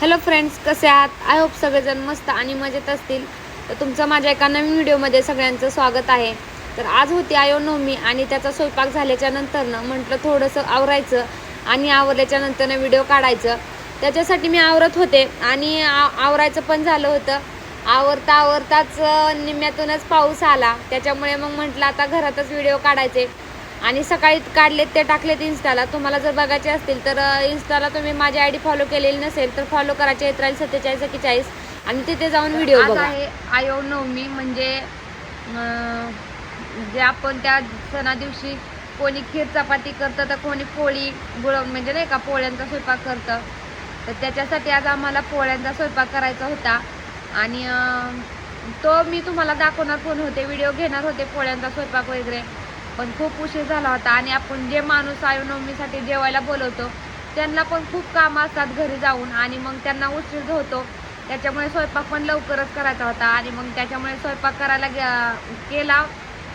Hello friends कसे आहात? I hope सगळेजण मस्त आणि मजेत असतील. तर तुमचं माझ्या एका नवीन व्हिडिओमध्ये सगळ्यांचं स्वागत आहे. तर आज होती आयो नवमी आणि त्याचा स्वयंपाक झाल्याच्या नंतरनं म्हटलं थोडंसं आवरायचं आणि आवरल्याच्या नंतरनं व्हिडिओ काढायचं. त्याच्यासाठी मी आवरत होते आणि आ- आवरायचं पण झालं होतं. आवरता आवरताच निम्म्यातूनच पाऊस आला. त्याच्यामुळे मग म्हटलं आता घरातच व्हिडिओ काढायचे. आणि सकाळी काढलेत ते टाकलेत इन्स्टाला तुम्हाला जर बघायचे असतील तर इन्स्टाला तुम्ही माझी आय डी फॉलो केलेली नसेल तर फॉलो करायचे येत्राईल सत्तेचाळीस एक्केचाळीस आणि तिथे जाऊन व्हिडिओ आहे आयो नवमी म्हणजे जे आपण त्या सणा दिवशी कोणी खीर चपाती करतं तर कोणी पोळी गुळ म्हणजे नाही का पोळ्यांचा स्वयंपाक करतं. तर त्याच्यासाठी आज आम्हाला पोळ्यांचा स्वयंपाक करायचा होता. आणि तो मी तुम्हाला दाखवणार पण होते व्हिडिओ घेणार होते पोळ्यांचा स्वयंपाक वगैरे. पण खूप उशीर झाला होता आणि आपण जे माणूस आयुनवमीसाठी जेवायला बोलवतो त्यांना पण खूप कामं असतात घरी जाऊन आणि मग त्यांना उशीर होतो. त्याच्यामुळे स्वयंपाक पण लवकरच करायचा होता आणि मग त्याच्यामुळे स्वयंपाक करायला केला.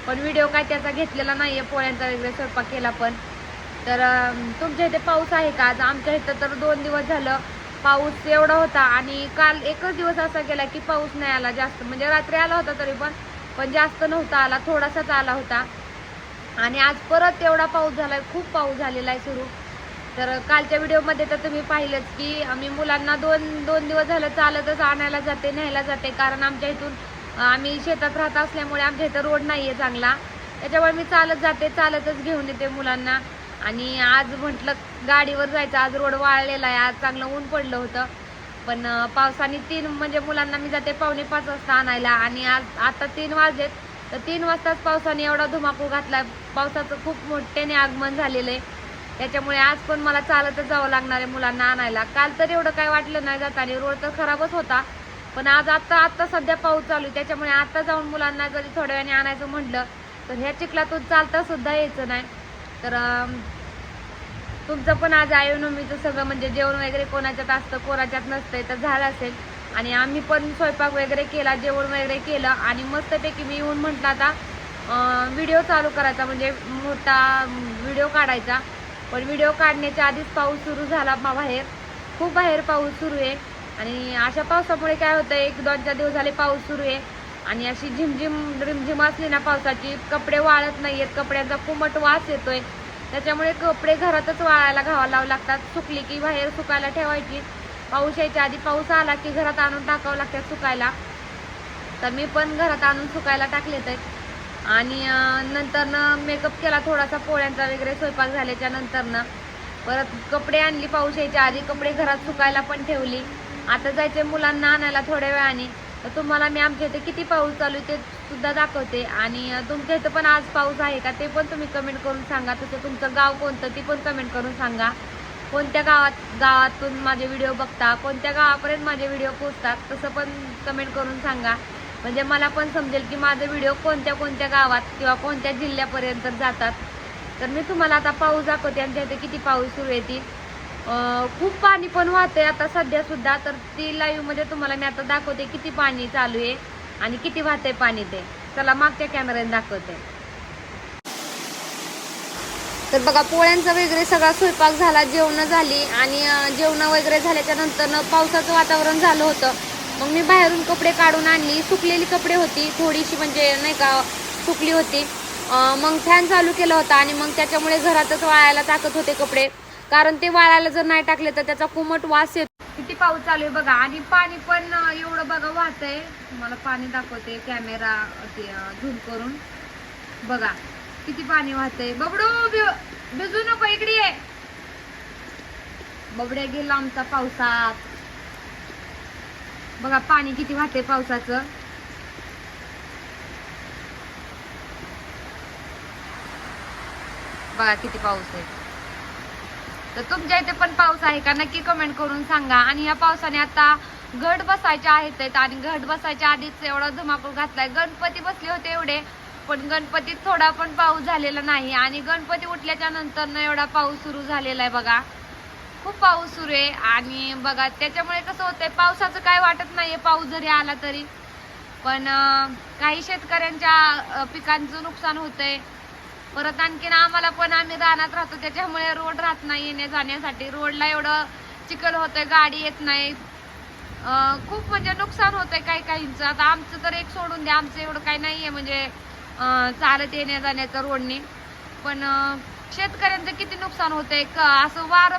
पण व्हिडिओ काय त्याचा घेतलेला नाही आहे पोळ्यांचा वगैरे स्वयंपाक केला पण. तर तुमच्या इथे पाऊस आहे का? आज आमच्या इथं तर दोन दिवस झालं पाऊस एवढा होता आणि काल एकच दिवस असा गेला की पाऊस नाही आला जास्त. म्हणजे रात्री आला होता तरी पण पण जास्त नव्हता आला थोडासाच आला होता. आणि आज परत एवढा पाऊस झालाय खूप पाऊस झालेला आहे सुरू. तर कालच्या व्हिडिओमध्ये तर तुम्ही पाहिलंच की आम्ही मुलांना दोन दोन दिवस झालं चालतच आणायला जाते न्यायला जाते. कारण आमच्या इथून आम्ही शेतात राहत असल्यामुळे आमच्या इथं रोड नाही आहे चांगला. त्याच्यामुळे मी चालत जाते चालतच घेऊन येते मुलांना. आणि आज म्हटलं गाडीवर जायचं. आज रोड वाळलेला आहे आज चांगलं ऊन पडलं होतं. पण पावसाने तीन म्हणजे मुलांना मी जाते पावणे पाच वाजता आणायला. आणि आज आता तीन वाजेत तर तीन वाजताच पावसाने एवढा धुमाकूळ घातला. पावसाचं खूप मोठ्याने आगमन झालेलं आहे त्याच्यामुळे आज पण मला चालतच जावं लागणार आहे मुलांना आणायला. काल तर एवढं काय वाटलं नाही जाताना रोड तर खराबच होता. पण आज आत्ता आत्ता सध्या पाऊस चालू आहे. त्याच्यामुळे आत्ता जाऊन मुलांना जरी थोड्या वेळाने आणायचं म्हटलं तर ह्या चिखलातून चालता सुद्धा यायचं नाही. तर तुमचं पण आज आयुनवमीचं सगळं म्हणजे जेवण वगैरे कोणाच्यात असतं कोणाच्यात नसतंय तर झालं असेल. आणि आम्ही पण स्वयंपाक वगैरे केला जेवण वगैरे केलं आणि मस्तपैकी मी येऊन म्हटलं आता व्हिडिओ चालू करायचा म्हणजे मोठा व्हिडिओ काढायचा. पण व्हिडिओ काढण्याच्या आधीच पाऊस सुरू झाला बाहेर. खूप बाहेर पाऊस सुरू आहे. आणि अशा पावसामुळे काय होतं एक दोन चार दिवस झाले पाऊस सुरू आहे. आणि अशी झिमझिम रिमझिम असली ना पावसाची कपडे वाळत नाही आहेत कपड्यांचा कुमट वास येतोय. त्याच्यामुळे कपडे घरातच वाळायला घावा लावं लागतात. सुकली की बाहेर सुकायला ठेवायची. पाऊस यायच्या आधी पाऊस आला की घरात आणून टाकावं लागतात सुकायला. तर मी पण घरात आणून सुकायला टाकले तर आणि नंतरनं मेकअप केला थोडासा पोळ्यांचा वगैरे स्वयंपाक झाल्याच्या नंतरनं. परत कपडे आणली पाऊस यायच्या आधी कपडे घरात सुकायला पण ठेवली. आता जायचे मुलांना आणायला थोड्या वेळाने. तर तुम्हाला मी आमच्या इथे किती पाऊस चालू ते सुद्धा दाखवते. आणि तुमच्या इथं पण आज पाऊस आहे का ते पण तुम्ही कमेंट करून सांगा. तसं तुमचं गाव कोणतं ते पण कमेंट करून सांगा. कोणत्या गावात गावातून माझे व्हिडिओ बघता कोणत्या गावापर्यंत माझे व्हिडिओ पोचतात तसं पण कमेंट करून सांगा. म्हणजे मला पण समजेल की माझे व्हिडिओ कोणत्या कोणत्या गावात किंवा कोणत्या जिल्ह्यापर्यंत जातात. तर मी तुम्हाला आता पाऊस दाखवते आमच्या इथे किती पाऊस सुरू येतील खूप पाणी पण वाहतंय आता सध्या सुद्धा तर ती लाईव्हमध्ये तुम्हाला मी आता दाखवते किती पाणी चालू आहे आणि किती वाहतंय पाणी ते. चला मागच्या कॅमेऱ्याने दाखवते. तर बघा पोळ्यांचा वगैरे सगळा स्वयंपाक झाला जेवणं झाली आणि जेवणं वगैरे झाल्याच्यानंतर पावसाचं वातावरण झालं होतं. मग मी बाहेरून कपडे काढून आणली. सुकलेली कपडे होती थोडीशी म्हणजे नाही का सुकली होती. मग फॅन चालू केला होता आणि मग त्याच्यामुळे घरातच वाळायला टाकत होते कपडे. कारण ते वाळायला जर नाही टाकले तर त्याचा कुमट वास येतो. किती पाऊस चालू आहे बघा. आणि पाणी पण एवढं बघा वाहतंय. तुम्हाला पाणी दाखवते कॅमेरा झूम करून. बघा. किती पाणी वाहतंय? बबडू भिजू नको इकडे ये. बबड्या गेला आमचा पावसात. बघा पाणी किती वाहते पावसाचं. बघा किती पाऊस आहे. तर तुमच्या इथे पण पाऊस आहे का? नक्की कमेंट करून सांगा. आणि या पावसाने आता घट बसायचे आहेत आहेत आणि घट बसायच्या आधीच एवढा धुमाकूळ घातलाय. गणपती बसले होते एवढे. पण गणपतीत थोडा पण पाऊस झालेला नाही. आणि गणपती उठल्याच्या नंतर ना एवढा पाऊस सुरू झालेला आहे बघा. खूप पाऊस सुरू आहे. आणि बघा त्याच्यामुळे कसं होतंय पावसाचं काय वाटत नाहीये पाऊस जरी आला तरी. पण काही शेतकऱ्यांच्या पिकांचं नुकसान होतंय. परत आणखीन आम्हाला पण आम्ही रानात राहतो त्याच्यामुळे रोड राहत नाही येण्या जाण्यासाठी. रोडला एवढं चिखल होतंय गाडी येत नाही. खूप म्हणजे नुकसान होतंय काही काहींचं. आता आमचं तर एक सोडून द्या आमचं एवढं काही नाहीये. म्हणजे चालत येण्या जाण्याचा रोडने. पण शेतकऱ्यांचं किती नुकसान होतंय क- असं वारं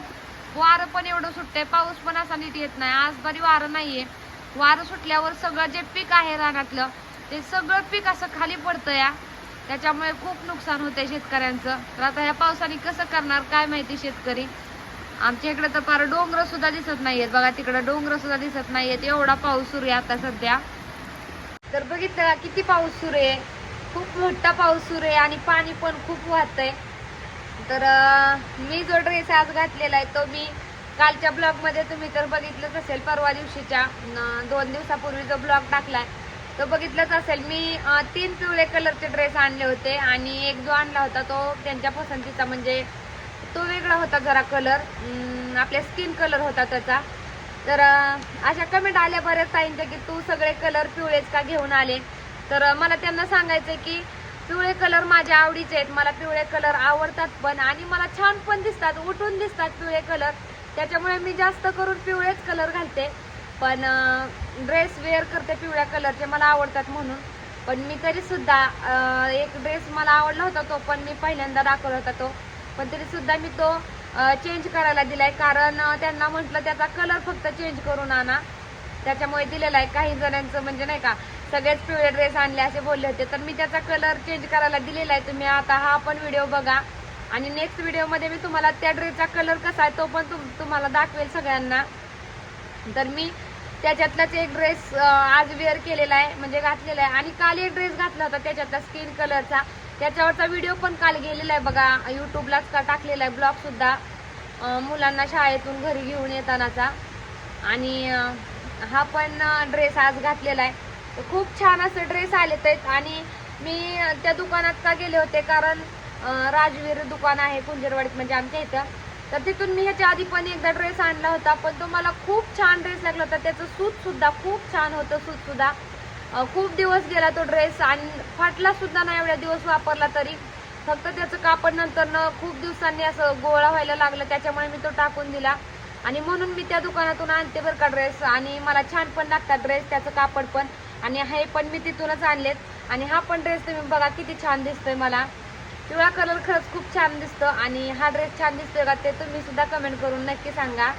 वारं पण एवढं सुटतंय. पाऊस पण असा नीट येत नाही. आज बरी वारं नाहीये. वारं सुटल्यावर सगळं जे पीक आहे रानातलं ते सगळं पीक असं खाली पडतं या त्याच्यामुळे खूप नुकसान होतंय शेतकऱ्यांचं. तर आता ह्या पावसाने कसं करणार काय माहिती शेतकरी? आमच्या इकडे तर फार डोंगर सुद्धा दिसत नाहीयेत. बघा तिकडं डोंगर सुद्धा दिसत नाहीयेत. एवढा पाऊस सुरू आहे आता सध्या. तर बघितलं किती पाऊस सुरू आहे? खूप मोठा पाऊस सुरू आहे आणि पाणी पण खूप वाहतंय. तर मी जो ड्रेस आज घातलेला आहे तो मी कालच्या ब्लॉगमध्ये तुम्ही तर बघितलंच असेल परवा दिवशीच्या दोन दिवसापूर्वी जो ब्लॉग टाकला आहे तो बघितलंच असेल. मी तीन पिवळे कलरचे ड्रेस आणले होते आणि एक जो आणला होता तो त्यांच्या पसंतीचा म्हणजे तो वेगळा होता जरा कलर आपल्या स्किन कलर होता त्याचा. तर अशा कमेंट आल्या बऱ्याच ताईंच्या की तू सगळे कलर पिवळेच का घेऊन आले? तर मला त्यांना सांगायचं की पिवळे कलर माझ्या आवडीचे आहेत. मला पिवळे कलर आवडतात पण आणि मला छान पण दिसतात उठून दिसतात पिवळे कलर त्याच्यामुळे मी जास्त करून पिवळेच कलर घालते. पण ड्रेस वेअर करते पिवळ्या कलरचे मला आवडतात म्हणून. पण मी तरीसुद्धा एक ड्रेस मला आवडला होता तो पण मी पहिल्यांदा दाखवला होता तो. पण तरीसुद्धा मी तो चेंज करायला दिलाय. कारण त्यांना म्हटलं त्याचा कलर फक्त चेंज करून आणा. त्याच्यामुळे दिलेला आहे. काही जणांचं म्हणजे नाही का सगळेच पिवळे ड्रेस आणले असे बोलले होते. तर मी त्याचा कलर चेंज करायला दिलेला आहे. तुम्ही आता हा पण व्हिडिओ बघा. आणि नेक्स्ट व्हिडिओमध्ये मी तुम्हाला त्या ड्रेसचा कलर कसा आहे तो पण तुम- तुम्हाला दाखवेल सगळ्यांना. तर मी त्याच्यातलाच एक ड्रेस आज वेअर केलेला आहे म्हणजे घातलेला आहे. आणि काल एक ड्रेस घातला होता त्याच्यातला स्किन कलरचा त्याच्यावरचा व्हिडिओ पण काल गेलेला आहे बघा. यूट्यूबलाच का टाकलेला आहे ब्लॉग सुद्धा. मुलांना शाळेतून घरी घेऊन येतानाचा. आणि हा पण ड्रेस आज घातलेला आहे. खूप छान असे ड्रेस आलेत आहेत. आणि मी त्या दुकानात का गेले होते? कारण राजवीर दुकान आहे कुंजरवाडीत म्हणजे आमच्या इथं. तर तिथून मी ह्याच्या आधी पण एकदा ड्रेस आणला होता पण तो मला खूप छान ड्रेस लागला होता. त्याचं सूत सुद्धा खूप छान होतं सूत सुद्धा. खूप दिवस गेला तो ड्रेस आणि फाटला सुद्धा नाही एवढ्या दिवस वापरला तरी. फक्त त्याचं कापड नंतर खूप दिवसांनी असं गोळा व्हायला लागलं त्याच्यामुळे मी तो टाकून दिला. आणि म्हणून मी त्या दुकानातून आणते बरं का ड्रेस आणि मला छान पण लागतात ड्रेस त्याचं कापड पण. आणि हे पण मी तिथूनच आणलेत. आणि हा पण ड्रेस तुम्ही बघा किती छान दिसतोय मला. पिवळा कलर खरंच खूप छान दिसतो आणि हा ड्रेस छान दिसतोय का ते तुम्ही सुद्धा कमेंट करून नक्की सांगा.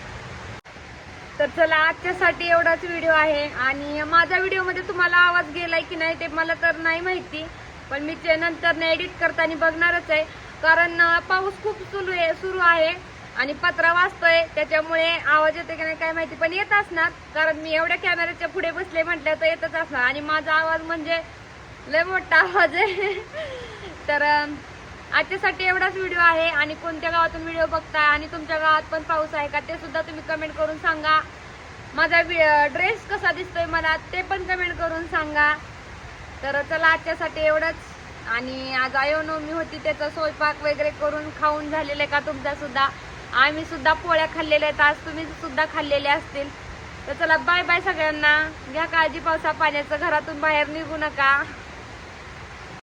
तर चला आजच्यासाठी एवढाच व्हिडिओ आहे. आणि माझ्या व्हिडिओमध्ये तुम्हाला आवाज गेलाय की नाही ते मला तर नाही माहिती पण मी ते नंतर एडिट करताना बघणारच आहे. कारण पाऊस खूप सुरू आहे सुरू आहे. आणि पत्रा वाचतोय त्याच्यामुळे आवाज येतोय की नाही काय माहिती पण येत असणार. कारण मी एवढ्या कॅमेऱ्याच्या पुढे बसले म्हटलं तर येतच असणार. आणि माझा आवाज म्हणजे लय मोठा आवाज आहे. तर आजच्यासाठी एवढाच व्हिडिओ आहे. आणि कोणत्या गावातून व्हिडिओ बघताय आणि तुमच्या गावात पण पाऊस आहे का ते सुद्धा तुम्ही कमेंट करून सांगा. माझा ड्रेस कसा दिसतोय मला ते पण कमेंट करून सांगा. तर चला आजच्यासाठी एवढंच. आणि आज अयोनवमी होती त्याचा स्वयंपाक वगैरे करून खाऊन झालेलं आहे का तुमचा सुद्धा? आम्ही सुद्धा पोळ्या खाल्लेल्या आहेत. आज तुम्ही सुद्धा खाल्लेल्या असतील. तर चला बाय बाय सगळ्यांना. घ्या काळजी पावसा पाण्याचं. घरातून बाहेर निघू नका.